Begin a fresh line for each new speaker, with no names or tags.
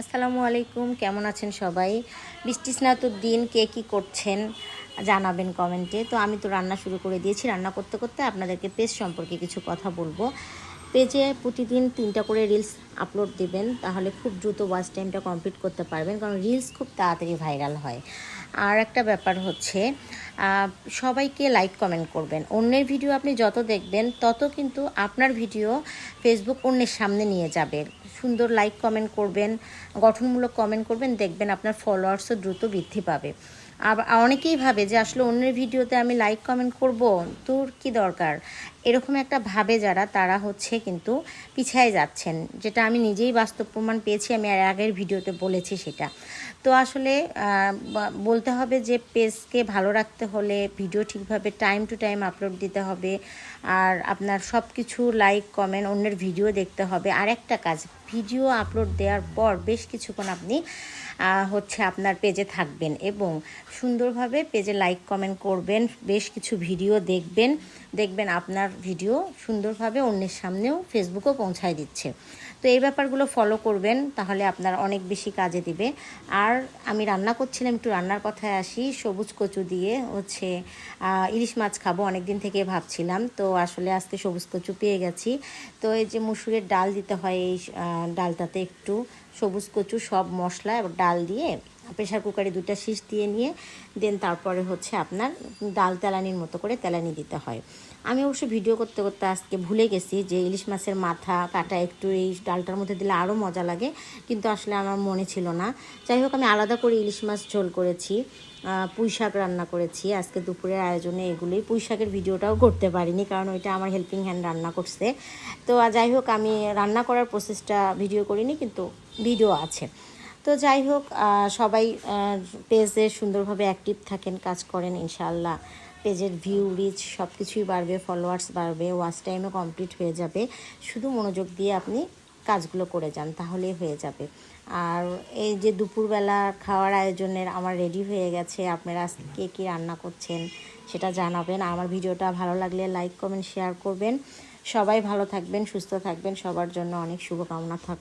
আসসালামু আলাইকুম, কেমন আছেন সবাই? বৃষ্টি স্নাতর দিন, কে কী করছেন জানাবেন কমেন্টে। তো আমি তো রান্না শুরু করে দিয়েছি। রান্না করতে করতে আপনাদেরকে পেজ সম্পর্কে কিছু কথা বলব। পেজে প্রতিদিন তিনটা করে রিলস আপলোড দেবেন, তাহলে খুব দ্রুত ওয়াচ টাইমটা কমপ্লিট করতে পারবেন, কারণ রিলস খুব তাড়াতাড়ি ভাইরাল হয়। আর একটা ব্যাপার হচ্ছে সবাইকে লাইক কমেন্ট করবেন। অন্যের ভিডিও আপনি যত দেখবেন, তত কিন্তু আপনার ভিডিও ফেসবুক অন্যের সামনে নিয়ে যাবে। সুন্দর লাইক কমেন্ট করবেন, গঠনমূলক কমেন্ট করবেন, দেখবেন আপনার ফলোয়ার্সও দ্রুত বৃদ্ধি পাবে। আবার অনেকেই ভাবে যে আসলে অন্যের ভিডিওতে আমি লাইক কমেন্ট করব, তোর কি দরকার? এরকম একটা ভাবে যারা, তারা হচ্ছে কিন্তু পিছায় যাচ্ছেন। যেটা আমি নিজেই বাস্তব প্রমাণ পেয়েছি, আমি আর আগের ভিডিওতে বলেছি সেটা। তো আসলে বলতে হবে যে পেজকে ভালো রাখতে হলে ভিডিও ঠিকভাবে টাইম টু টাইম আপলোড দিতে হবে। আর আপনার সব কিছু লাইক, কমেন্ট, অন্যের ভিডিও দেখতে হবে। আর একটা কাজ, ভিডিও আপলোড দেওয়ার পর বেশ কিছুক্ষণ আপনি হচ্ছে আপনার পেজে থাকবেন এবং সুন্দরভাবে পেজে লাইক, কমেন্ট করবেন, বেশ কিছু ভিডিও দেখবেন। দেখবেন আপনার ভিডিও সুন্দরভাবে অন্যের সামনেও ফেসবুকেও পৌঁছায় দিচ্ছে। তো এই ব্যাপারগুলো ফলো করবেন, তাহলে আপনার অনেক বেশি কাজে দিবে। আর আমি রান্না করছিলাম, একটু রান্নার কথায় আসি। সবুজ কচু দিয়ে হচ্ছে ইলিশ মাছ খাব অনেক দিন থেকে ভাবছিলাম। তো আসলে আজকে সবুজ কচু পেয়ে গেছি। তো এই যে মুসুরের ডাল দিতে হয় এই ডালটাতে একটু সবুজ কচু, সব মশলা ডাল দিয়ে প্রেশার কুকারে দুটো শীষ দিয়ে নিয়ে দেন তারপরে হচ্ছে আপনার ডাল তেলানির মতো করে তেলানি দিতে হয়। আমি অবশ্য ভিডিও করতে করতে আজকে ভুলে গেছি যে ইলিশ মাছের মাথা কাটা একটু এই ডালটার মধ্যে দিলে আরও মজা লাগে, কিন্তু আসলে আমার মনে ছিল না। যাই হোক, আমি আলাদা করে ইলিশ মাছ ঝোল করেছি পুঁই শাক রান্না করেছি। আজকে দুপুরের আয়োজনে এগুলোই পুঁই শাকের ভিডিওটাও করতে পারিনি, কারণ ওইটা আমার হেল্পিং হ্যান্ড রান্না করছে। তো যাই হোক, আমি রান্না করার প্রসেসটা ভিডিও করিনি, কিন্তু ভিডিও আছে। তো যাই হোক সবাই পেজে সুন্দরভাবে অ্যাক্টিভ থাকেন, কাজ করেন ইনশাল্লাহ পেজের ভিউ রিচ সব কিছুই বাড়বে ফলোয়ার্স বাড়বে ওয়াচ টাইমও কমপ্লিট হয়ে যাবে। শুধু মনোযোগ দিয়ে আপনি কাজগুলো করে যান, তাহলেই হয়ে যাবে। আর এই যে দুপুরবেলা খাওয়ার আয়োজনের আমার রেডি হয়ে গেছে, আপনারা কে কী রান্না করছেন সেটা জানাবেন। আমার ভিডিওটা ভালো লাগলে লাইক কমেন্ট শেয়ার করবেন। সবাই ভালো থাকবেন, সুস্থ থাকবেন, সবার জন্য অনেক শুভকামনা থাক